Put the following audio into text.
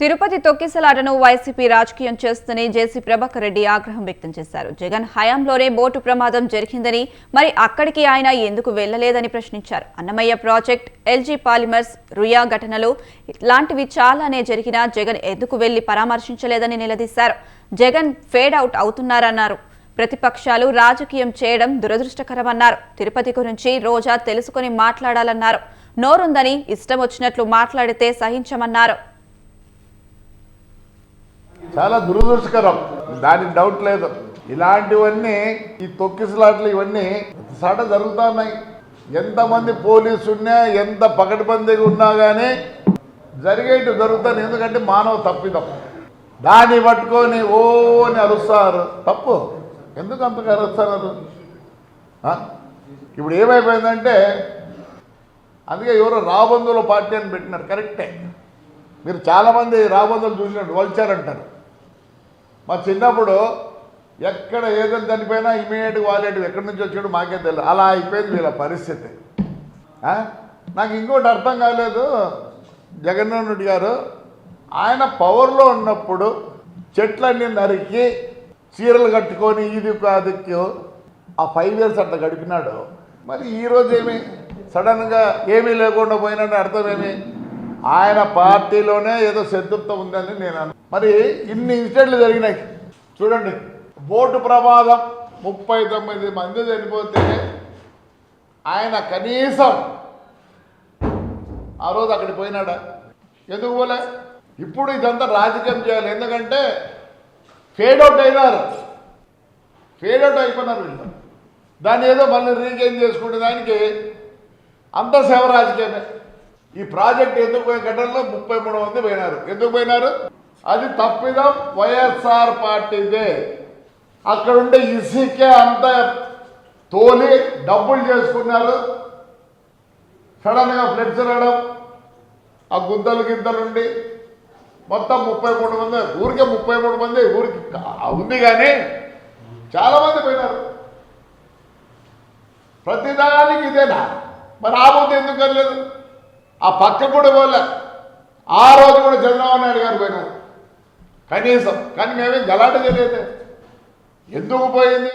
Tirupati తొక్కిసలాటను YCP రాజకీయం చేస్తుందని జేసీ ప్రభాకర్ రెడ్డి ఆగ్రహం వ్యక్తం చేశారు. జగన్ హయాంలోనే బోటు ప్రమాదం జరిగిందని మరి అక్కడికి ఆయన ఎందుకు వెళ్ళలేదని ప్రశ్నించారు. Annamayya project LG polymers Ruia ఘటనలు ఇలాంటివి చాలానే జరిగినా జగన్ ఎందుకు వెళ్ళి పరామర్శించలేదని నిలదీశారు. జగన్ ఫేడ్ అవుట్ అవుతున్నారన్నారు. ప్రతిపక్షాలు రాజకీయం చేయడం దురదృష్టకరమన్నారు. తిరుపతి గురించి రోజా తెలుసుకుని మాట్లాడాలన్నారు. నోరుందని ఇష్టం వచ్చినట్లు మాట్లాడితే సహించమన్నారు. చాలా దురదృష్టకరం. దానికి డౌట్ లేదు. ఇలాంటివన్నీ ఈ తొక్కిసలాట్లు ఇవన్నీ సాట జరుగుతూ ఉన్నాయి ఎంతమంది పోలీసున్నా ఎంత పకడ్బందీగా ఉన్నా కానీ జరిగేటి జరుగుతాను ఎందుకంటే మానవ తప్పిదం. దాన్ని పట్టుకొని ఓ అని అరుస్తారు. తప్పు. ఎందుకు అంతగా అరుస్తారు ఇప్పుడు ఏమైపోయిందంటే అందుకే ఎవరో రాబందుల పార్టీ అని పెట్టినారు. కరెక్టే. మీరు చాలామంది రాబందులు చూసినట్టు వల్చారంటారు. మా చిన్నప్పుడు ఎక్కడ ఏదైనా చనిపోయినా ఇమీడియట్ వాలేటివ్ ఎక్కడి నుంచి వచ్చాడు మాకే తెలియదు అలా అయిపోయింది వీళ్ళ పరిస్థితి. నాకు ఇంకోటి అర్థం కాలేదు. జగన్మోహన్ రెడ్డి గారు ఆయన పవర్లో ఉన్నప్పుడు చెట్లన్నీ నరికి చీరలు కట్టుకొని ఇది కాదుక్కు ఆ ఫైవ్ ఇయర్స్ అట్లా గడిపినాడు. మరి ఈరోజు ఏమి? సడన్గా ఏమీ లేకుండా పోయినట్టు అర్థమేమి ఆయన పార్టీలోనే ఏదో శత్రుత్వం ఉందని నేను మరి ఇన్ని ఇన్సిడెంట్లు జరిగినాయి. చూడండి బోటు ప్రమాదం ముప్పై తొమ్మిది మంది చనిపోతే ఆయన కనీసం ఆ రోజు అక్కడికి పోయినాడా? ఎందుకు పోలే? ఇప్పుడు ఇదంతా రాజకీయం చేయాలి. ఎందుకంటే ఫేడౌట్ అవుట్ అయినారు. ఫేడౌట్ అవుట్ అయిపోయినారు వీళ్ళు. దాన్ని ఏదో మళ్ళీ రీగెయిన్ చేసుకుంటే దానికి అంత సేవ రాజకీయమే ఈ ప్రాజెక్ట్ ఎందుకు పోయిన ఘటనలో ముప్పై మూడు మంది పోయినారు. ఎందుకు పోయినారు? అది తప్పిదం వైఎస్ఆర్ పార్టీదే. అక్కడ ఉండే ఇసికే అంత తోలి డబ్బులు చేసుకున్నారు. సడన్గా ఫ్లెక్స్ రావడం ఆ గుంతలు గింతలుండి మొత్తం ముప్పై మూడు మంది ఊరికే ముప్పై మూడు మంది ఊరికి ఉంది కానీ చాలా మంది పోయినారు. ప్రతిదానికి ఇదేనా? మరి ఆ ముందు ఎందుకు లేదు ఆ పక్క కూడా పోలే ఆ రోజు కూడా చంద్రబాబు నాయుడు గారు పోయినారు. కనీసం. కానీ మేమేం గలాట చేయలేదు. ఎందుకు పోయింది?